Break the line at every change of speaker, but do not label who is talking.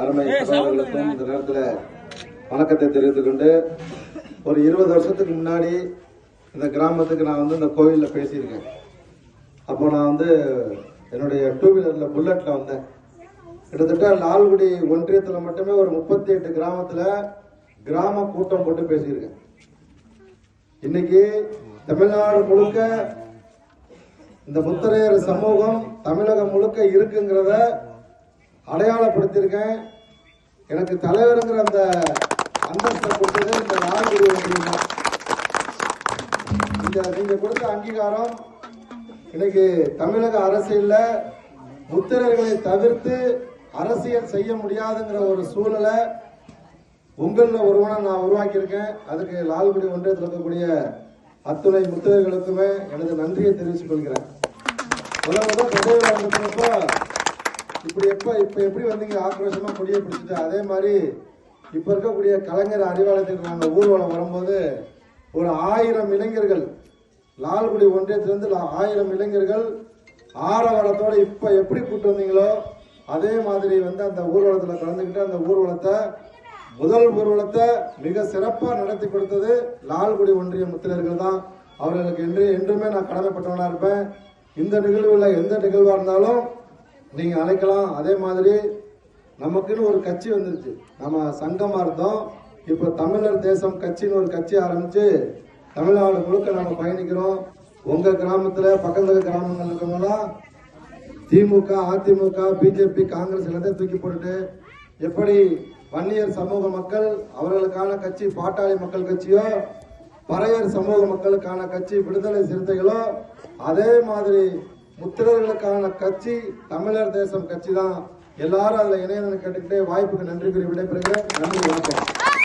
அருமை சகோதரர்களுக்கும் இந்த நேரத்தில் வணக்கத்தை தெரிவித்துக் கொண்டு ஒரு இருபது வருஷத்துக்கு முன்னாடி இந்த கிராமத்துக்கு நான் வந்து இந்த கோவிலில் பேசியிருக்கேன். அப்போ நான் வந்து என்னுடைய டூ வீலரில் புல்லட்டில் வந்தேன். கிட்டத்தட்ட லால்குடி ஒன்றியத்தில் மட்டுமே ஒரு முப்பத்தி எட்டு கிராமத்தில் கிராம கூட்டம் போட்டு பேசியிருக்கேன். இன்னைக்கு தமிழ்நாடு முழுக்க இந்த முத்தரையர் சமூகம் தமிழகம் முழுக்க இருக்குங்கிறத அடையாளப்படுத்தியிருக்கேன். எனக்கு தலைவருங்கிற அந்த அந்தஸ்தை கொடுத்தது இந்த நான்கு இந்த நீங்க கொடுத்த அங்கீகாரம் இன்னைக்கு தமிழக அரசியல்ல முத்திரைகளை தவிர்த்து அரசியல் செய்ய முடியாதுங்கிற ஒரு சூழலை உங்களில் ஒருவனை நான் உருவாக்கியிருக்கேன். அதுக்கு லால்குடி ஒன்றியத்தில் இருக்கக்கூடிய அத்துணை முத்திரைகளுக்குமே எனது நன்றியை தெரிவித்துக் கொள்கிறேன். முதல் முதல் பதவியில் இப்படி எப்ப இப்ப எப்படி வந்தீங்க? ஆக்ரோஷமா கொடியை பிடிச்சிட்டு? அதே மாதிரி இப்ப இருக்கக்கூடிய கலைஞர் அறிவாலயத்துக்கு நாங்கள் ஊர்வலம் வரும்போது ஒரு ஆயிரம் இளைஞர்கள் லால்குடி ஒன்றியத்திலிருந்து ஆயிரம் இளைஞர்கள் ஆரவாரத்தோடு இப்ப எப்படி கூட்டு வந்தீங்களோ அதே மாதிரி வந்து அந்த ஊர்வலத்தில் கலந்துக்கிட்டு அந்த ஊர்வலத்தை முதல் ஊர்வலத்தை மிக சிறப்பாக நடத்தி கொடுத்தது லால்குடி ஒன்றிய முத்திரர்கள் தான். அவர்களுக்கு என்று என்றுமே நான் கடமைப்பட்டவனாக இருப்பேன். இந்த நிகழ்வுல எந்த நிகழ்வாக இருந்தாலும் நீங்க அழைக்கலாம். அதே மாதிரி நமக்குன்னு ஒரு கட்சி வந்துருச்சு. நம்ம சங்கமா இருந்தோம். இப்ப தமிழர் தேசம் கட்சின்னு ஒரு கட்சி ஆரம்பிச்சு தமிழ்நாடு முழுக்க நம்ம பயணிக்கிறோம். உங்க கிராமத்துல பக்கத்துல கிராமங்கள் இருக்கவங்களாம் திமுக அதிமுக பிஜேபி காங்கிரஸ் எல்லாத்தையும் தூக்கி போட்டுட்டு எப்படி வன்னியர் சமூக மக்கள் அவர்களுக்கான கட்சி பாட்டாளி மக்கள் கட்சியோ பறையர் சமூக மக்களுக்கான கட்சி விடுதலை சிறுத்தைகளோ அதே மாதிரி முத்திரர்களுக்கான கட்சி தமிழர் தேசம் கட்சி தான் எல்லாரும் அதில் இணையன்னு கேட்டுக்கிட்டே வாய்ப்புக்கு நன்றி கூறி விடைபெறுகிறேன். நன்றி வணக்கம்.